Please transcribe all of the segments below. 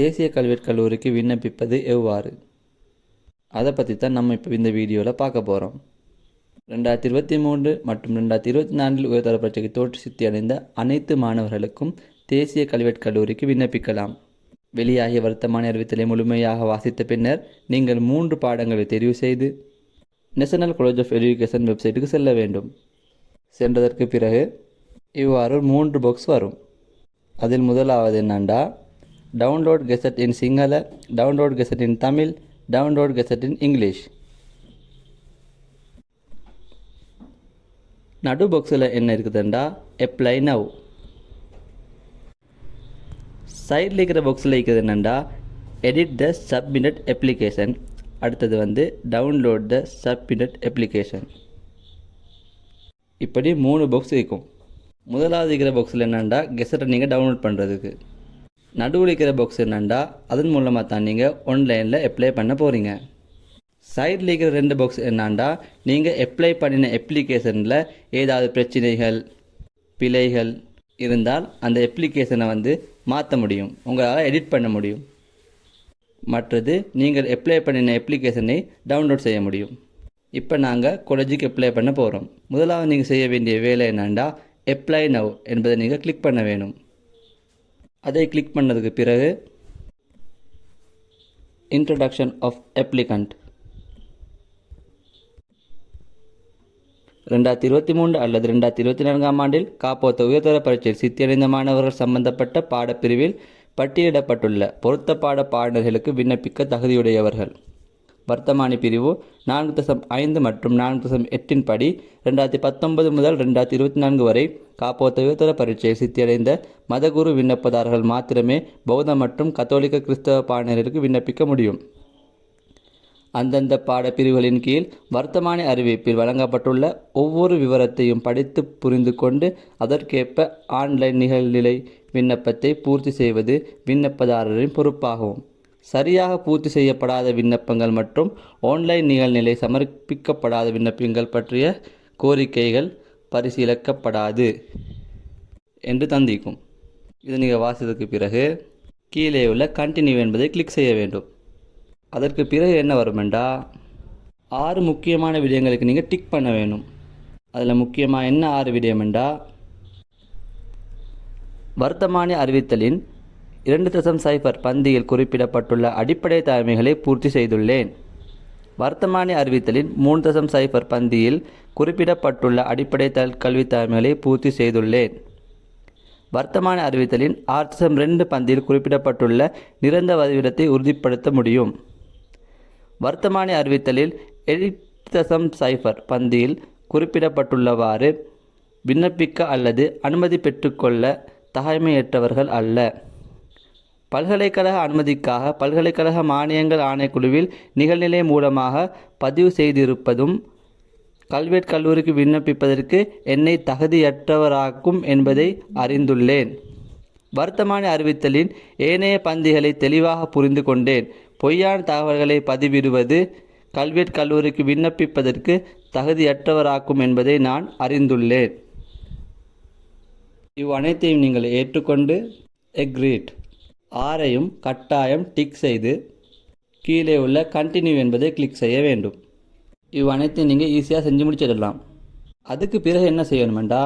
தேசிய கல்வியற் கல்லூரிக்கு விண்ணப்பிப்பது எவ்வாறு? அதை பற்றி தான் நம்ம இப்போ இந்த வீடியோவில் பார்க்க போகிறோம் ரெண்டாயிரத்தி இருபத்தி மூன்று மற்றும் ரெண்டாயிரத்தி இருபத்தி நான்கில் உயர்தர பரீட்சைக்கு தோற்று சித்தி அடைந்த அனைத்து மாணவர்களுக்கும் தேசிய கல்வியற் கல்லூரிக்கு விண்ணப்பிக்கலாம். வெளியாகிய வர்த்தமான அறிவித்தலை முழுமையாக வாசித்த பின்னர் நீங்கள் மூன்று பாடங்களை தெரிவு செய்து நேஷனல் காலேஜ் ஆஃப் எஜுகேஷன் வெப்சைட்டுக்கு செல்ல வேண்டும். சென்றதற்கு பிறகு இவ்வாறு மூன்று புக்ஸ் வரும். அதில் முதலாவது என்னண்டா? Download gazette in Sinhala download gazette in Tamil download gazette in English நடு பாக்ஸில் என்ன இருக்குதுண்டா? அப்ளை நவ் சைடில் இருக்கிற பாக்ஸில் இருக்கிறது என்னென்னா எடிட் த சப்மினட் அப்ளிகேஷன் அடுத்தது வந்து டவுன்லோட் த சப்மினட் அப்ளிகேஷன் இப்படி மூணு பாக்ஸ் இருக்கும். முதலாவது இருக்கிற பாக்ஸில் என்னென்னா கெசட்டை நீங்கள் டவுன்லோட் பண்ணுறதுக்கு நடுவில் இருக்கிற பாக்ஸ் என்னண்டா? அதன் மூலமாக தான் நீங்கள் ஆன்லைனில் அப்ளை பண்ண போகிறீங்க சைடில் இருக்கிற ரெண்டு பாக்ஸ் என்னாண்டா? நீங்கள் அப்ளை பண்ணின அப்ளிகேஷனில் ஏதாவது பிரச்சனைகள் பிழைகள் இருந்தால் அந்த அப்ளிகேஷனை வந்து மாற்ற முடியும். உங்களால் எடிட் பண்ண முடியும். மற்றது நீங்கள் அப்ளை பண்ணின அப்ளிகேஷனை டவுன்லோட் செய்ய முடியும். இப்போ நாங்கள் காலேஜுக்கு அப்ளை பண்ண போகிறோம் முதலாவது நீங்கள் செய்ய வேண்டிய வேலை என்னண்டா? அப்ளை நவ் என்பதை நீங்கள் கிளிக் பண்ண வேணும். அதை கிளிக் பண்ணதுக்கு பிறகு இன்ட்ரடக்ஷன் ஆஃப் அப்ளிகண்ட் ரெண்டாயிரத்தி இருபத்தி மூன்று அல்லது ரெண்டாயிரத்தி இருபத்தி நான்காம் ஆண்டில் காப்போத்த உயர்தர பரீட்சையில் சித்தியடைந்த மாணவர்கள் சம்பந்தப்பட்ட பாடப்பிரிவில் பட்டியலிடப்பட்டுள்ள பொருத்த பாட பாடநர்களுக்கு விண்ணப்பிக்க தகுதியுடையவர்கள். வர்த்தமானி பிரிவு நான்கு தசம் ஐந்து மற்றும் நான்கு தசம் எட்டின் படி ரெண்டாயிரத்தி பத்தொன்பது முதல் ரெண்டாயிரத்தி இருபத்தி நான்கு வரை காப்போத்த உயர்தர பரீட்சையை சித்தியடைந்த மதகுரு விண்ணப்பதாரர்கள் மாத்திரமே பௌத்த மற்றும் கத்தோலிக்க கிறிஸ்தவ பாடநர்களுக்கு விண்ணப்பிக்க முடியும். அந்தந்த பாடப்பிரிவுகளின் கீழ் வர்த்தமான அறிவிப்பில் வழங்கப்பட்டுள்ள ஒவ்வொரு விவரத்தையும் படித்து புரிந்து கொண்டு அதற்கேற்ப ஆன்லைன் நிகழ்நிலை விண்ணப்பத்தை பூர்த்தி செய்வது விண்ணப்பதாரரின் பொறுப்பாகும். சரியாக பூர்த்தி செய்யப்படாத விண்ணப்பங்கள் மற்றும் ஆன்லைன் நிகழ்நிலை சமர்ப்பிக்கப்படாத விண்ணப்பங்கள் பற்றிய கோரிக்கைகள் பரிசீலிக்கப்படாது என்று தந்திக்கும். இது நீங்கள் வாசித்ததுக்கு பிறகு கீழே உள்ள கண்டினியூ என்பதை கிளிக் செய்ய வேண்டும். அதற்கு பிறகு என்ன வருமெண்டா? ஆறு முக்கியமான விடயங்களுக்கு நீங்கள் டிக் பண்ண வேணும். அதில் முக்கியமாக என்ன ஆறு விடயமெண்டா? வர்த்தமானி அறிவித்தலின் இரண்டு தசம் சைஃபர் பந்தியில் குறிப்பிடப்பட்டுள்ள அடிப்படை தலைமைகளை பூர்த்தி செய்துள்ளேன். வர்த்தமானி அறிவித்தலின் மூன்று தசம் சைஃபர் பந்தியில் குறிப்பிடப்பட்டுள்ள அடிப்படை தல் கல்வி தலைமைகளை பூர்த்தி செய்துள்ளேன். வர்த்தமான அறிவித்தலின் ஆறு தசம் ரெண்டு பந்தியில் குறிப்பிடப்பட்டுள்ள நிரந்த வதிவிடத்தை உறுதிப்படுத்த முடியும். வர்த்தமானி அறிவித்தலில் எட்டு தசம் சைஃபர் பந்தியில் குறிப்பிடப்பட்டுள்ளவாறு விண்ணப்பிக்க அல்லது அனுமதி பெற்றுக்கொள்ள தகைமையற்றவர்கள் அல்ல. பல்கலைக்கழக அனுமதிக்காக பல்கலைக்கழக மானியங்கள் ஆணைக்குழுவில் நிகழ்நிலை மூலமாக பதிவு செய்திருப்பதும் கல்வெட் கல்லூரிக்கு விண்ணப்பிப்பதற்கு என்னை தகுதியற்றவராக்கும் என்பதை அறிந்துள்ளேன். வர்த்தமானி அறிவித்தலின் ஏனைய பந்திகளை தெளிவாக புரிந்து கொண்டேன். பொய்யான தகவல்களை பதிவிடுவது கல்வெட் கல்லூரிக்கு விண்ணப்பிப்பதற்கு தகுதியற்றவராக்கும் என்பதை நான் அறிந்துள்ளேன். இவ் அனைத்தையும் நீங்கள் ஏற்றுக்கொண்டு எக்ரீட் ஆரையும் கட்டாயம் டிக் செய்து கீழே உள்ள கண்டினியூ என்பதை கிளிக் செய்ய வேண்டும். இவ் அனைத்தையும் நீங்கள் ஈஸியாக செஞ்சு முடிச்சிடலாம். அதுக்கு பிறகு என்ன செய்யணுமெண்டா?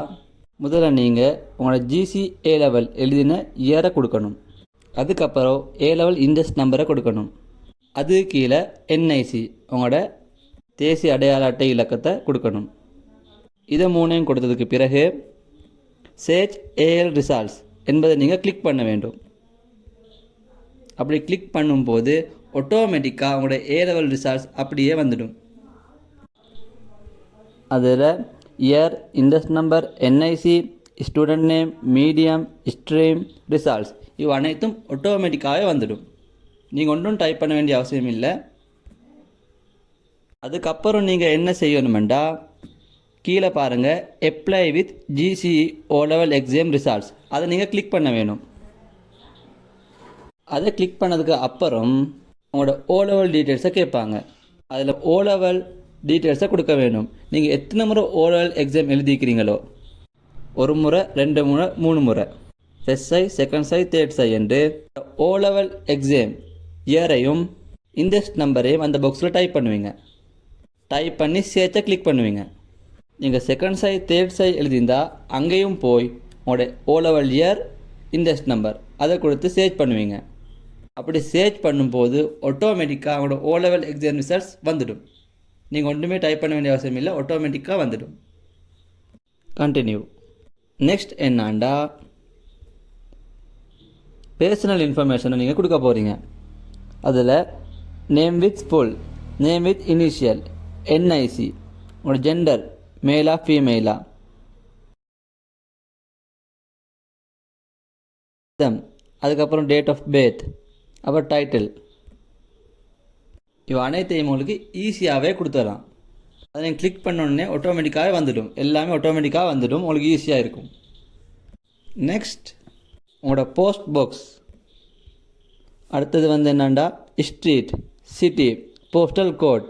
முதல்ல நீங்கள் உங்களோட ஜிசி ஏ லெவல் எழுதின இயரை கொடுக்கணும். அதுக்கப்புறம் ஏ லெவல் இண்டெக்ஸ் நம்பரை கொடுக்கணும். அது கீழே என்ஐசி உங்களோட தேசிய அடையாள அட்டை இலக்கத்தை கொடுக்கணும். இதை மூணையும் கொடுத்ததுக்கு பிறகு சேஜ் ஏஎல் ரிசால்ட்ஸ் என்பதை நீங்கள் கிளிக் பண்ண வேண்டும். அப்படி கிளிக் பண்ணும்போது ஆட்டோமேட்டிக்காக உங்களோட ஏ லெவல் ரிசால்ட்ஸ் அப்படியே வந்துடும். அதில் year index number NIC student name medium stream results இவை அனைத்தும் ஆட்டோமேட்டிக்காகவே வந்துடும். நீங்கள் ஒன்றும் டைப் பண்ண வேண்டிய அவசியம் இல்லை. அதுக்கப்புறம் நீங்கள் என்ன செய்யணுமெண்டா கீழே பாருங்கள் apply with GCE O level exam results அதை நீங்கள் கிளிக் பண்ண வேணும். அதை கிளிக் பண்ணதுக்கு அப்புறம் உங்களோட ஓ லெவல் டீட்டெயில்ஸை கேட்பாங்க. அதில் ஓ லெவல் டீட்டெயில்ஸை கொடுக்க வேணும். நீங்கள் எத்தனை முறை ஓ லெவல் எக்ஸாம் எழுதிக்கிறீங்களோ? ஒரு முறை ரெண்டு முறை மூணு முறை. ஃபஸ்ட் சை செகண்ட் சை தேர்ட் சை என்று ஓ லெவல் எக்ஸாம் இயரையும் இண்டெக்ஸ் நம்பரையும் அந்த பாக்ஸில் டைப் பண்ணுவீங்க. டைப் பண்ணி சேர்த்த கிளிக் பண்ணுவீங்க. நீங்கள் செகண்ட் சை தேர்ட் சை எழுதியிருந்தால் அங்கேயும் போய் உங்களோட O level year index number அதை கொடுத்து சேர்ச் பண்ணுவீங்க. அப்படி சேர்ச் பண்ணும்போது ஆட்டோமேட்டிக்காக அவங்களோட ஓ லெவல் எக்ஸாம் ரிசல்ட்ஸ் வந்துடும். நீங்கள் ஒன்றுமே டைப் பண்ண வேண்டிய அவசியம் இல்லை ஆட்டோமேட்டிக்காக வந்துடும். Continue next என்னாண்டா? பேர்சனல் இன்ஃபர்மேஷனை நீங்கள் கொடுக்க போகிறீங்க அதில் name with full name with initial NIC உங்களோட ஜெண்டர் மேலா ஃபீமேலா தம் அதுக்கப்புறம் டேட் ஆஃப் பேர்த் அப்புறம் டைட்டில் இவ அனைத்தையும் உங்களுக்கு ஈஸியாகவே கொடுத்துடலாம். அதை நீங்கள் கிளிக் பண்ணோடனே ஆட்டோமேட்டிக்காகவே வந்துடும். எல்லாமே ஆட்டோமேட்டிக்காக வந்துடும். உங்களுக்கு ஈஸியாக இருக்கும். நெக்ஸ்ட் உங்களோட போஸ்ட் பாக்ஸ் அடுத்தது வந்து என்னண்டா? ஸ்ட்ரீட் சிட்டி போஸ்டல் கோட்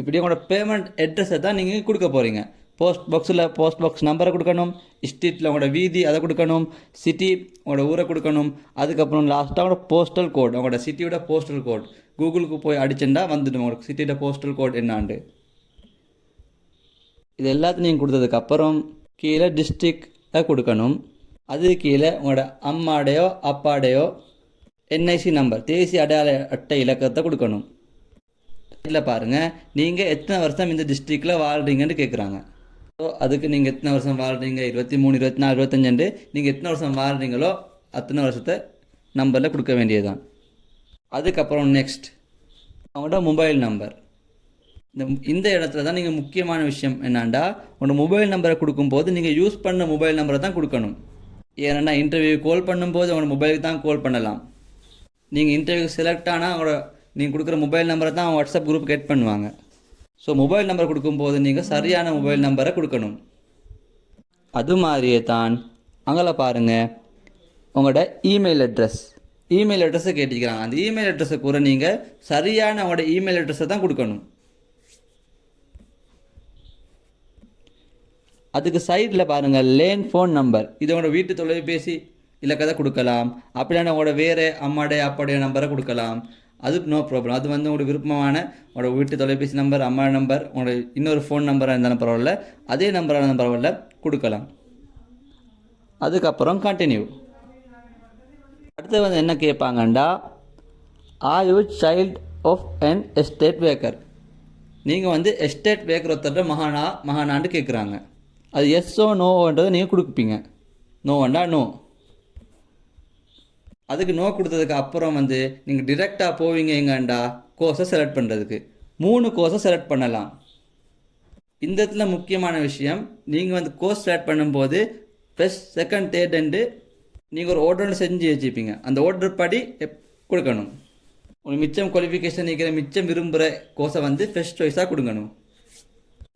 இப்படி உங்களோட பேமெண்ட் அட்ரஸை தான் நீங்கள் கொடுக்க போகிறீங்க போஸ்ட் பாக்ஸில் போஸ்ட் பாக்ஸ் நம்பரை கொடுக்கணும் ஸ்ட்ரீட்டில் உங்களோட வீதி அதை கொடுக்கணும் சிட்டி உங்களோட ஊரை கொடுக்கணும் அதுக்கப்புறம் லாஸ்ட்டாக உங்களோட போஸ்டல் கோட் உங்களோட சிட்டியோட போஸ்டல் கோட் கூகுளுக்கு போய் அடிச்சுட்டா வந்துடும் உங்களுக்கு சிட்டியோட போஸ்டல் கோட் என்னாண்டு. இது எல்லாத்தையும் நீங்கள் கொடுத்ததுக்கப்புறம் கீழே டிஸ்ட்ரிக்டை கொடுக்கணும். அது கீழே உங்களோட அம்மாடையோ அப்பாடையோ என்ஐசி நம்பர் தேசிய அடையாள அட்டை இலக்கத்தை கொடுக்கணும். இதில் பாருங்கள் நீங்கள் எத்தனை வருஷம் இந்த டிஸ்ட்ரிக்டில் வாழ்கிறீங்கன்னு கேட்குறாங்க ஸோ அதுக்கு நீங்கள் எத்தனை வருஷம் வாழ்கிறீங்க இருபத்தி மூணு இருபத்தி நாலு இருபத்தஞ்சு நீங்கள் எத்தனை வருஷம் வாழ்கிறீங்களோ அத்தனை வருஷத்தை நம்பரில் கொடுக்க வேண்டியதுதான். அதுக்கப்புறம் நெக்ஸ்ட் அவங்களோட மொபைல் நம்பர் இந்த இந்த இடத்துல தான் நீங்கள் முக்கியமான விஷயம் என்னாண்டா? உங்களோட மொபைல் நம்பரை கொடுக்கும்போது நீங்கள் யூஸ் பண்ண மொபைல் நம்பரை தான் கொடுக்கணும். ஏன்னா இன்டர்வியூ கால் பண்ணும்போது உங்களோட மொபைலுக்கு தான் கால் பண்ணலாம். நீங்கள் இன்டர்வியூ செலக்ட் ஆனால் அவங்களோட நீங்கள் கொடுக்குற மொபைல் நம்பரை தான் வாட்ஸ்அப் குரூப் கெட் பண்ணுவாங்க. ஸோ மொபைல் நம்பர் கொடுக்கும்போது நீங்கள் சரியான மொபைல் நம்பரை கொடுக்கணும். அது மாதிரியே தான் அங்கே பாருங்கள் உங்களோட இமெயில் அட்ரஸ் இமெயில் அட்ரஸை கேட்டிருக்கிறாங்க. அந்த இமெயில் அட்ரஸை கூட நீங்கள் சரியான அவங்களோட இமெயில் அட்ரஸை தான் கொடுக்கணும். அதுக்கு சைடில் பாருங்கள் லேன் ஃபோன் நம்பர் இது உங்களோட வீட்டு தொலைபேசி இலக்கத்தை கொடுக்கலாம். அப்படின்னா உங்களோட வேறு அம்மாடைய அப்பாடைய நம்பரை கொடுக்கலாம். அதுக்கு நோ ப்ராப்ளம் அது வந்து உங்களுக்கு விருப்பமான உங்களோட வீட்டு தொலைபேசி நம்பர் அம்மா நம்பர் உங்களோட இன்னொரு ஃபோன் நம்பராக இருந்தாலும் பரவாயில்ல. அதே நம்பராக இருந்தாலும் பரவாயில்ல. கொடுக்கலாம். அதுக்கப்புறம் கண்டினியூ அடுத்து வந்து என்ன கேட்பாங்கண்டா? Are you child of an estate worker நீங்கள் வந்து எஸ்டேட் வேக்கர் ஒருத்தர் மகானா மகானான்னு கேட்குறாங்க அது எஸ்ஸோ நோன்றதை நீங்கள் கொடுப்பீங்க. நோவண்டா நோ அதுக்கு நோ கொடுத்ததுக்கு அப்புறம் வந்து நீங்கள் டிரெக்டாக போவீங்க எங்கண்டா கோர்ஸை செலக்ட் பண்ணுறதுக்கு மூணு கோர்ஸை செலக்ட் பண்ணலாம். இந்த இடத்துல முக்கியமான விஷயம் நீங்கள் வந்து கோர்ஸ் செலக்ட் பண்ணும்போது ஃபஸ்ட் செகண்ட் தேர்ட் அண்டு நீங்கள் ஒரு ஆர்டர் செஞ்சு வச்சுப்பீங்க. அந்த ஆர்டர் படி எப்- கொடுக்கணும். உங்களுக்கு மிச்சம் குவாலிஃபிகேஷன் இருக்கிற மிச்சம் விரும்புகிற கோர்ஸை வந்து ஃபஸ்ட் சாய்ஸாக கொடுக்கணும்.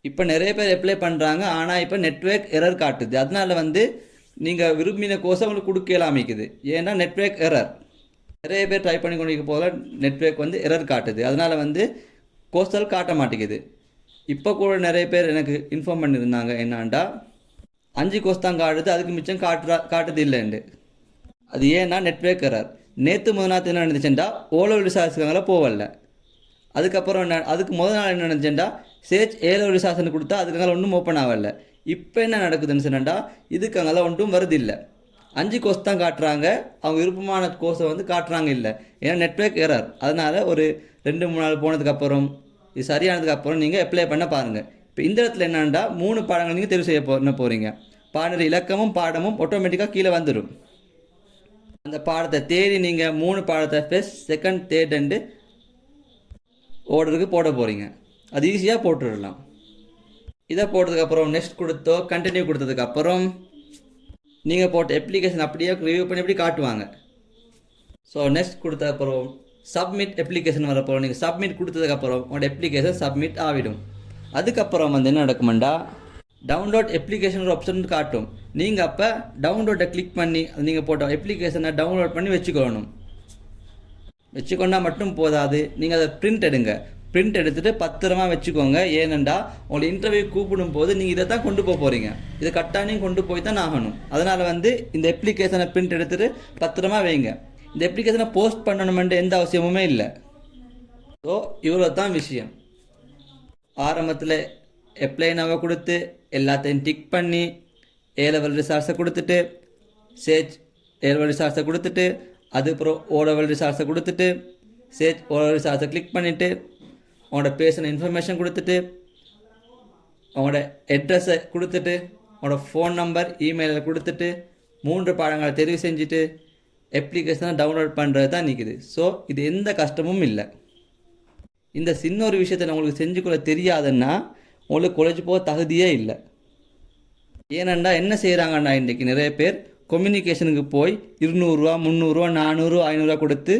இப்போ நிறைய பேர் அப்ளை பண்ணுறாங்க ஆனால் இப்போ நெட்ஒர்க் எரர் காட்டுது. அதனால வந்து நீங்கள் விரும்பின கோர்ஸை உங்களுக்கு கொடுக்க அமைக்குது ஏன்னா நெட்ஒர்க் எரர் நிறைய பேர் ட்ரை பண்ணி கொண்டு போல நெட்வொர்க் வந்து எரர் காட்டுது. அதனால் வந்து கோர்ஸல் காட்ட மாட்டேங்குது. இப்போ கூட நிறைய பேர் எனக்கு இன்ஃபார்ம் பண்ணியிருந்தாங்க என்னான்டா அஞ்சு கோர்ஸ் தான் காட்டுது. அதுக்கு மிச்சம் காட்டுறா காட்டுது இல்லைண்டு. அது ஏன்னா நெட்ஒர்க் எரர் நேற்று முதல் நாள் என்ன நடந்துச்சுண்டா? ஓலோ விசாரிச்சுக்காங்கள போகல. அதுக்கப்புறம் என்ன அதுக்கு முதல் நாள் என்ன நடந்துச்சுண்டா? சேச் ஏலோ விசாசன் கொடுத்தா அதுக்காக ஒன்றும் ஓப்பன் ஆகலை. இப்போ என்ன நடக்குதுன்னு சொன்னா அங்கெல்லாம் ஒன்றும் வருது இல்லை. அஞ்சு கோர்ஸ் தான் காட்டுறாங்க அவங்க விருப்பமான கோர்ஸை வந்து காட்டுறாங்க இல்லை. ஏன்னா நெட்வொர்க் எரர் அதனால் ஒரு ரெண்டு மூணு நாள் போனதுக்கப்புறம் இது சரியானதுக்கப்புறம் நீங்கள் அப்ளை பண்ண பாருங்கள் இப்போ இந்த இடத்துல என்னென்னா மூணு பாடங்கள் நீங்கள் தெரிவு செய்ய பண்ண போகிறீங்க பாடல் இலக்கமும் பாடமும் ஆட்டோமேட்டிக்காக கீழே வந்துடும் அந்த பாடத்தை தேடி நீங்கள் மூணு பாடத்தை ஃபஸ்ட் செகண்ட் தேர்ட் அண்டு ஓர்டருக்கு போட போகிறீங்க அது ஈஸியாக போட்டுடலாம். இதை போட்டதுக்கப்புறம் நெக்ஸ்ட் கொடுத்தோ கண்டினியூ கொடுத்ததுக்கப்புறம் நீங்கள் போட்ட அப்ளிகேஷன் அப்படியே ரிவ்யூ பண்ணி எப்படி காட்டுவாங்க. ஸோ நெக்ஸ்ட் கொடுத்த அப்புறம் சப்மிட் அப்ளிகேஷன் வரப்போ நீங்கள் சப்மிட் கொடுத்ததுக்கப்புறம் உங்களோட அப்ளிகேஷன் சப்மிட் ஆகிடும். அதுக்கப்புறம் வந்து என்ன நடக்குமெண்டா டவுன்லோட் அப்ளிகேஷன் ஒரு ஆப்ஷன் காட்டும். நீங்கள் அப்போ டவுன்லோட்டை கிளிக் பண்ணி நீங்கள் போட்ட அப்ளிகேஷனை டவுன்லோட் பண்ணி வச்சுக்கணும். வச்சுக்கொண்டா மட்டும் போதாது. நீங்கள் அதை பிரிண்ட் எடுங்க. பிரிண்ட் எடுத்துட்டு பத்திரமா வச்சுக்கோங்க. ஏனெண்டா உங்களை இன்டர்வியூ கூப்பிடும் போது நீங்கள் இதை தான் கொண்டு போக போகிறீங்க இதை கட்டாயம் கொண்டு போய் தான் ஆகணும். அதனால் வந்து இந்த அப்ளிகேஷனை பிரிண்ட் எடுத்துட்டு பத்திரமா வைங்க. இந்த அப்ளிகேஷனை போஸ்ட் பண்ணணுமென்ற எந்த அவசியமுமே இல்லை. ஸோ இவ்வளோ தான் விஷயம். ஆரம்பத்தில் அப்ளை நவ கொடுத்து எல்லாத்தையும் டிக் பண்ணி ஏ லெவல் கொடுத்துட்டு சேஜ் ஏ லெவல் கொடுத்துட்டு அதுக்கப்புறம் ஓ லெவல் கொடுத்துட்டு சேஜ் ஓ லெவல் ரிசார்ட்ஸை கிளிக் பண்ணிவிட்டு உங்களோட பேசின இன்ஃபர்மேஷன் கொடுத்துட்டு உங்களோட அட்ரஸை கொடுத்துட்டு உங்களோட ஃபோன் நம்பர் இமெயிலில் கொடுத்துட்டு மூன்று பாடங்களை தெரிவு செஞ்சுட்டு அப்ளிகேஷனை டவுன்லோட் பண்ணுறது தான் நிற்குது ஸோ இது எந்த கஷ்டமும் இல்லை. இந்த சின்ன ஒரு விஷயத்தை உங்களுக்கு செஞ்சுக்கொள்ள தெரியாதுன்னா உங்களுக்கு காலேஜ் போக தகுதியே இல்லை. ஏனண்டா என்ன செய்கிறாங்கண்ணா இன்றைக்கி நிறைய பேர் கம்யூனிகேஷனுக்கு போய் இருநூறுவா முந்நூறுரூவா நானூறு ஐநூறுரூவா கொடுத்து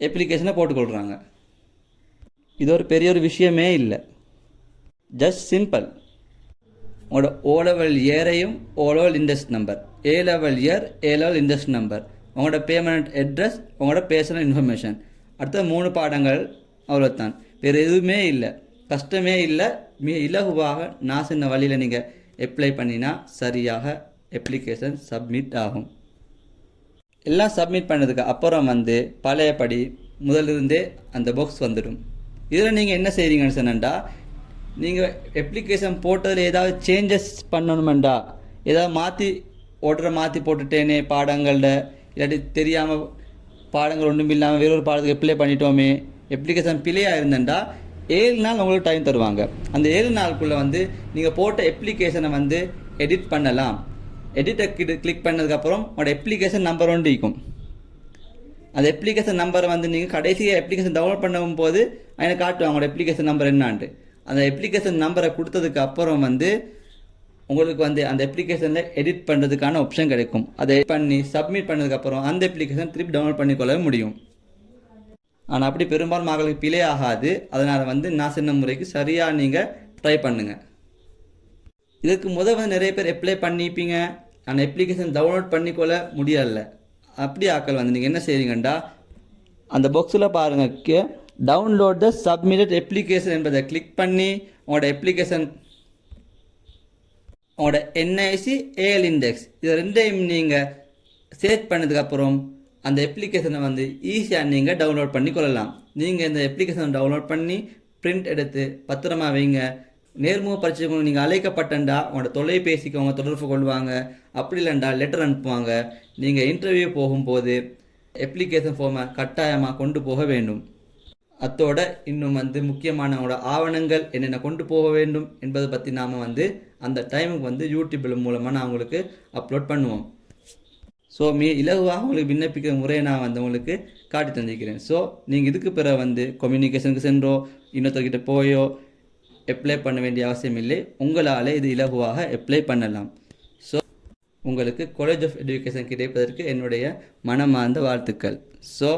அப்ளிகேஷனை போட்டுக்கொள்கிறாங்க இது ஒரு பெரிய ஒரு விஷயமே இல்லை. ஜஸ்ட் சிம்பிள் உங்களோட O level இயரையும் O level index number A level year A level index number உங்களோட பேமெண்ட் அட்ரஸ் உங்களோட பேர்சனல் இன்ஃபர்மேஷன் அடுத்த மூணு பாடங்கள் அவ்வளோதான் வேறு எதுவுமே இல்லை. கஷ்டமே இல்லை. மிக இலகுவாக நான் சொன்ன வழியில் நீங்கள் அப்ளை பண்ணினா சரியாக அப்ளிகேஷன் சப்மிட் ஆகும். எல்லாம் சப்மிட் பண்ணதுக்கு அப்புறம் வந்து பழையபடி முதலிருந்தே அந்த பாக்ஸ் வந்துடும். இதில் நீங்கள் என்ன செய்கிறீங்கன்னு சொன்னண்டா நீங்கள் அப்ளிகேஷன் போட்டதில் ஏதாவது சேஞ்சஸ் பண்ணணுமெண்டா ஏதாவது மாற்றி ஓட்டரை மாற்றி போட்டுட்டேனே பாடங்களில்? இல்லாட்டி தெரியாமல் பாடங்கள் ஒன்றும் இல்லாமல் வேற ஒரு பாடத்துக்கு அப்ளை பண்ணிட்டோமே? அப்ளிகேஷன் பிழையாக இருந்தேன்டா ஏழு நாள் உங்களுக்கு டைம் தருவாங்க. அந்த ஏழு நாளுக்குள்ளே வந்து நீங்கள் போட்ட அப்ளிகேஷனை வந்து எடிட் பண்ணலாம். எடிட்டை கிளிக் பண்ணதுக்கப்புறம் உங்களோட அப்ளிகேஷன் நம்பர் ஒன்று இருக்கும். அந்த அப்ளிகேஷன் நம்பரை வந்து நீங்கள் கடைசியாக அப்ளிகேஷன் டவுன்லோட் பண்ணும் போது எனக்கு காட்டுவாங்க அவங்களோட அப்ளிகேஷன் நம்பர் என்னான்ட்டு. அந்த அப்ளிகேஷன் நம்பரை கொடுத்ததுக்கு அப்புறம் வந்து உங்களுக்கு வந்து அந்த அப்ளிகேஷனில் எடிட் பண்ணுறதுக்கான ஆப்ஷன் கிடைக்கும். அதை பண்ணி சப்மிட் பண்ணதுக்கப்புறம் அந்த அப்ளிகேஷன் திருப்பி டவுன்லோட் பண்ணிக்கொள்ள முடியும். ஆனால் அப்படி பெரும்பாலும் மகளுக்கு பிழை ஆகாது. அதனால் வந்து நான் சின்ன முறைக்கு சரியாக நீங்கள் ட்ரை பண்ணுங்கள் இதுக்கு முதல் வந்து நிறைய பேர் அப்ளை பண்ணிப்பீங்க. அந்த அப்ளிகேஷன் டவுன்லோட் பண்ணிக்கொள்ள முடியலை அப்படி ஆக்கள் வந்து நீங்கள் என்ன செய்வீங்கண்டா அந்த பாக்ஸில் பாருங்க டவுன்லோட் த சப்மிட்டட் அப்ளிகேஷன் என்பதை கிளிக் பண்ணி உங்களோட அப்ளிகேஷன் உங்களோட என்ஐசி ஏஎல் இண்டெக்ஸ் இது ரெண்டையும் நீங்கள் சேர்ச் பண்ணதுக்கப்புறம் அந்த அப்ளிகேஷனை வந்து ஈஸியாக நீங்கள் டவுன்லோட் பண்ணி கொள்ளலாம் நீங்கள் இந்த அப்ளிகேஷனை டவுன்லோட் பண்ணி பிரிண்ட் எடுத்து பத்திரமா வைங்க. நேர்முக பரீட்சைக்கு நீங்கள் அழைக்கப்பட்டண்டா உங்களோட தொலைபேசிக்கு அவங்க தொடர்பு கொள்வாங்க. அப்படி இல்லைண்டா லெட்டர் அனுப்புவாங்க. நீங்கள் இன்டர்வியூ போகும்போது அப்ளிகேஷன் ஃபார்மை கட்டாயமாக கொண்டு போக வேண்டும். அத்தோட இன்னும் வந்து முக்கியமானவோட ஆவணங்கள் என்னென்ன கொண்டு போக வேண்டும் என்பதை பற்றி நாம் வந்து அந்த டைமுக்கு வந்து யூடியூப்பில் மூலமாக நான் உங்களுக்கு அப்லோட் பண்ணுவோம். ஸோ மீ இலகுவாக உங்களுக்கு விண்ணப்பிக்கிற முறையை நான் வந்து உங்களுக்கு காட்டி தந்திருக்கிறேன். ஸோ நீங்கள் இதுக்கு பிறகு வந்து கம்யூனிகேஷனுக்கு சென்றோ இன்னொருத்தர்கிட்ட போயோ அப்ளை பண்ண வேண்டிய அவசியம் இல்லை. உங்களால் இது இலகுவாக அப்ளை பண்ணலாம். ஸோ உங்களுக்கு காலேஜ் ஆஃப் எஜுகேஷன் கிடைப்பதற்கு என்னுடைய மனமார்ந்த வாழ்த்துக்கள். ஸோ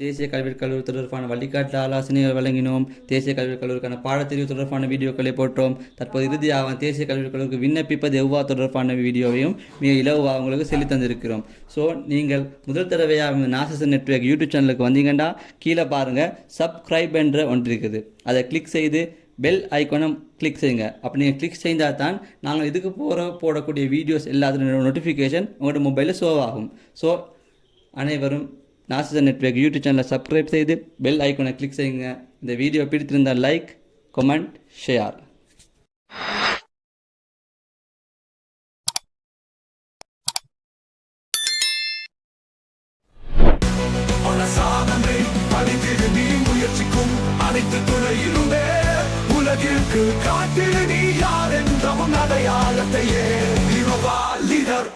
தேசிய கல்விக் கல்லூரி தொடர்பான வழிகாட்டு ஆலோசனைகள் வழங்கினோம். தேசிய கல்விக் கல்லூரிக்கான பாடத்தெரிவு தொடர்பான வீடியோக்களை போட்டோம். தற்போது இறுதியாக தேசிய கல்விக் கல்லூரிக்கு விண்ணப்பிப்பது எவ்வாறு தொடர்பான வீடியோவையும் மிக இலவாக உங்களுக்கு சொல்லி தந்திருக்கிறோம். ஸோ நீங்கள் முதல் தடவையாக நாசஸ் நெட்வொர்க் யூடியூப் சேனலுக்கு வந்தீங்கன்னா கீழே பாருங்கள் சப்ஸ்கிரைப் என்ற ஒன்று இருக்குது. அதை கிளிக் செய்து பெல் ஐக்கோனை கிளிக் செய்யுங்க. அப்படி நீங்கள் கிளிக் செய்தால் தான் நாங்கள் இதுக்கு போகிற போடக்கூடிய வீடியோஸ் எல்லாத்துடைய நோட்டிஃபிகேஷன் உங்களோட மொபைலில் ஷோ ஆகும். ஸோ அனைவரும் நாசிசன் நெட்வொர்க் யூடியூப் சேனலை சப்ஸ்கிரைப் செய்து பெல் ஐக்கோனை கிளிக் செய்யுங்க. இந்த வீடியோ பிடித்திருந்தால் லைக் கமெண்ட் ஷேர் சாதனை படித்திடு நீ முயற்சிக்கும் அனைத்து துறையிலுமே உலகிற்கு காட்டிடு நீ யார் என்றவும் அடையாளத்தையே லீடர்